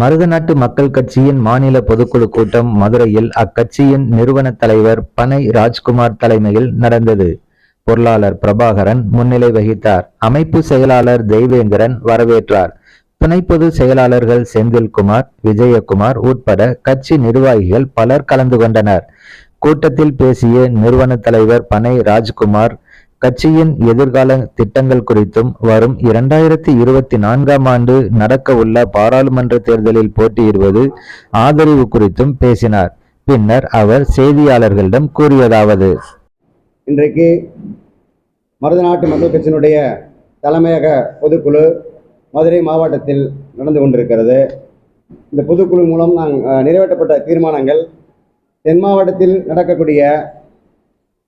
மருதநாட்டு மக்கள் கட்சியின் மாநில பொதுக்குழு கூட்டம் மதுரையில் அக்கட்சியின் நிறுவன தலைவர் பனை ராஜ்குமார் தலைமையில் நடந்தது. பொருளாளர் பிரபாகரன் முன்னிலை வகித்தார். அமைப்பு செயலாளர் தெய்வேந்திரன் வரவேற்றார். துணை பொது செயலாளர்கள் செந்தில்குமார் விஜயகுமார் உட்பட கட்சி நிர்வாகிகள் பலர் கலந்து கொண்டனர். கூட்டத்தில் பேசிய நிறுவன தலைவர் பனை ராஜ்குமார் கட்சியின் எதிர்கால திட்டங்கள் குறித்தும் வரும் இரண்டாயிரத்தி இருபத்தி நான்காம் ஆண்டு நடக்க உள்ள பாராளுமன்ற தேர்தலில் போட்டியிடுவது ஆதரவு குறித்தும் பேசினார். பின்னர் அவர் செய்தியாளர்களிடம் கூறியதாவது. இன்றைக்கு மருதநாட்டு மக்கள் கட்சியினுடைய தலைமையக பொதுக்குழு மதுரை மாவட்டத்தில் நடந்து கொண்டிருக்கிறது. இந்த பொதுக்குழு மூலம் நாங்கள் நிறைவேற்றப்பட்ட தீர்மானங்கள் தென் மாவட்டத்தில் நடக்கக்கூடிய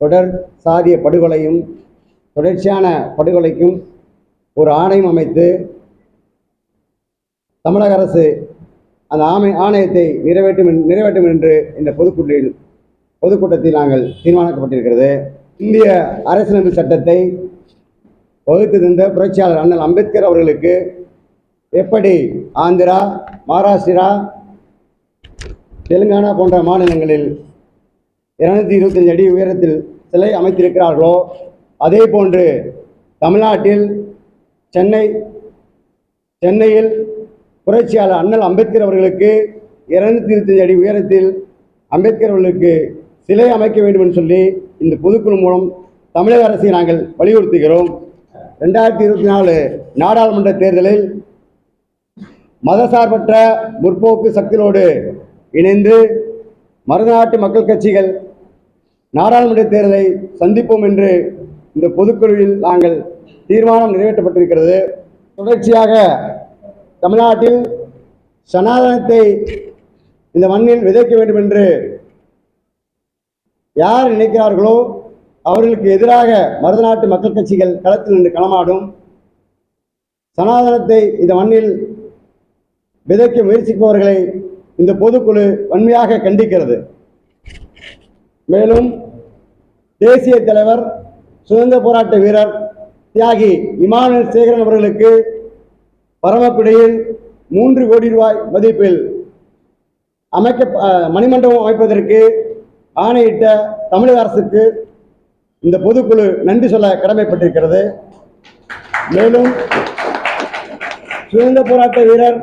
தொடர் சாதிய படுகொலையும் தொடர்ச்சியான படுகொலைக்கும் ஒரு ஆணையம் அமைத்து தமிழக அரசு அந்த ஆமை ஆணையத்தை நிறைவேற்றும் நிறைவேற்றும் என்று இந்த பொதுக்குழுவில் பொதுக்கூட்டத்தில் நாங்கள் தீர்மானிக்கப்பட்டிருக்கிறது. இந்திய அரசியலமைப்பு சட்டத்தை வகுத்து தந்த புரட்சியாளர் அண்ணல் அம்பேத்கர் அவர்களுக்கு எப்படி ஆந்திரா மகாராஷ்டிரா தெலுங்கானா போன்ற மாநிலங்களில் இருநூத்தி இருபத்தஞ்சு அடி உயரத்தில் சிலை அமைத்திருக்கிறார்களோ அதே போன்று தமிழ்நாட்டில் சென்னை சென்னையில் புரட்சியாளர் அண்ணல் அம்பேத்கர் அவர்களுக்கு இருநூத்தி இருபத்தஞ்சு அடி உயரத்தில் அம்பேத்கர் அவர்களுக்கு சிலை அமைக்க வேண்டும் என்று சொல்லி இந்த பொதுக்குழு மூலம் தமிழக அரசை நாங்கள் வலியுறுத்துகிறோம். ரெண்டாயிரத்தி இருபத்தி நாலு நாடாளுமன்ற தேர்தலில் மதசார்பற்ற முற்போக்கு சக்திகளோடு இணைந்து மறுநாட்டு மக்கள் கட்சிகள் நாடாளுமன்ற தேர்தலை சந்திப்போம் என்று இந்த பொதுக்குழுவில் நாங்கள் தீர்மானம் நிறைவேற்றப்பட்டிருக்கிறது. தொடர்ச்சியாக தமிழ்நாட்டில் சனாதனத்தை இந்த மண்ணில் விதைக்க வேண்டும் என்று யார் நினைக்கிறார்களோ அவர்களுக்கு எதிராக மருதநாட்டு மக்கள் கட்சிகள் களத்தில் நின்று களமாடும். சனாதனத்தை இந்த மண்ணில் விதைக்க முயற்சிப்பவர்களை இந்த பொதுக்குழு வன்மையாக கண்டிக்கிறது. மேலும் தேசிய தலைவர் சுதந்திர போராட்ட வீரர் தியாகி இமானுவேல் சேகரன் அவர்களுக்கு பரமக்குடியில் மூன்று கோடி ரூபாய் மதிப்பில் அமைக்க மணிமண்டபம் அமைப்பதற்கு ஆணையிட்ட தமிழக அரசுக்கு இந்த பொதுக்குழு நன்றி சொல்ல கடமைப்பட்டிருக்கிறது. மேலும் சுதந்திர போராட்ட வீரர்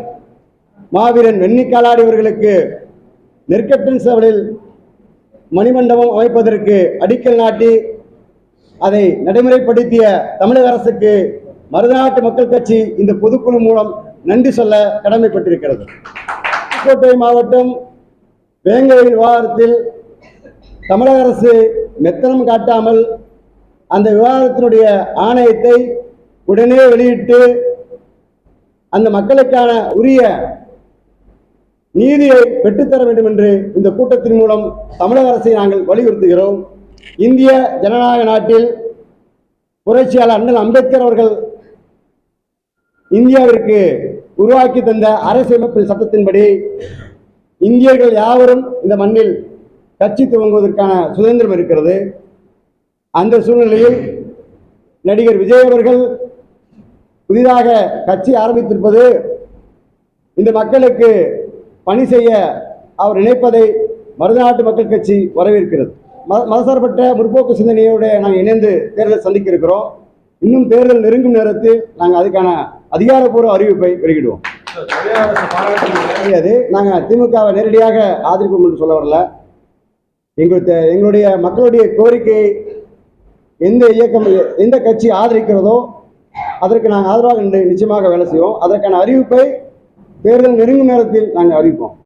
மாவீரன் வெண்ணிக்காலாடி அவர்களுக்கு நெற்கட்டன் சவலில் மணிமண்டபம் அமைப்பதற்கு அடிக்கல் நாட்டி அதை நடைமுறைப்படுத்திய தமிழக அரசுக்கு மருதநாட்டு மக்கள் கட்சி இந்த பொதுக்குழு மூலம் நன்றி சொல்ல கடமைப்பட்டிருக்கிறது. புதுக்கோட்டை மாவட்டம் வேங்கவேல் விவகாரத்தில் தமிழக அரசு மெத்தனம் காட்டாமல் அந்த விவகாரத்தினுடைய ஆணையத்தை உடனே வெளியிட்டு அந்த மக்களுக்கான உரிய நீதியை பெற்றுத்தர வேண்டும் என்று இந்த கூட்டத்தின் மூலம் தமிழக அரசை நாங்கள் வலியுறுத்துகிறோம். இந்திய ஜனநாயக நாட்டில் புரட்சியாளர் அண்ணல் அம்பேத்கர் அவர்கள் இந்தியாவிற்கு உருவாக்கி தந்த அரசியலமைப்பு சட்டத்தின்படி இந்தியர்கள் யாவரும் இந்த மண்ணில் கட்சி துவங்குவதற்கான சுதந்திரம் இருக்கிறது. அந்த சூழ்நிலையில் நடிகர் விஜய் அவர்கள் புதிதாக கட்சி ஆரம்பித்திருப்பது இந்த மக்களுக்கு பணி செய்ய அவர் நினைப்பதை மருதநாட்டு மக்கள் கட்சி வரவேற்கிறது. மத மதசார்பற்ற முற்போக்கு சிந்தனையோடு நாங்கள் இணைந்து தேர்தலை சந்திக்க இருக்கிறோம் இன்னும் தேர்தல் நெருங்கும் நேரத்தில் நாங்கள் அதுக்கான அதிகாரப்பூர்வ அறிவிப்பை வெளியிடுவோம். கிடையாது நாங்கள் திமுகவை நேரடியாக ஆதரிப்போம் என்று சொல்ல வரல. எங்களுக்கு எங்களுடைய மக்களுடைய கோரிக்கை எந்த இயக்கம் எந்த கட்சி ஆதரிக்கிறதோ அதற்கு நாங்கள் ஆதரவாக நிச்சயமாக வேலை செய்வோம். அதற்கான அறிவிப்பை தேர்தல் நெருங்கும் நேரத்தில் நாங்கள் அறிவிப்போம்.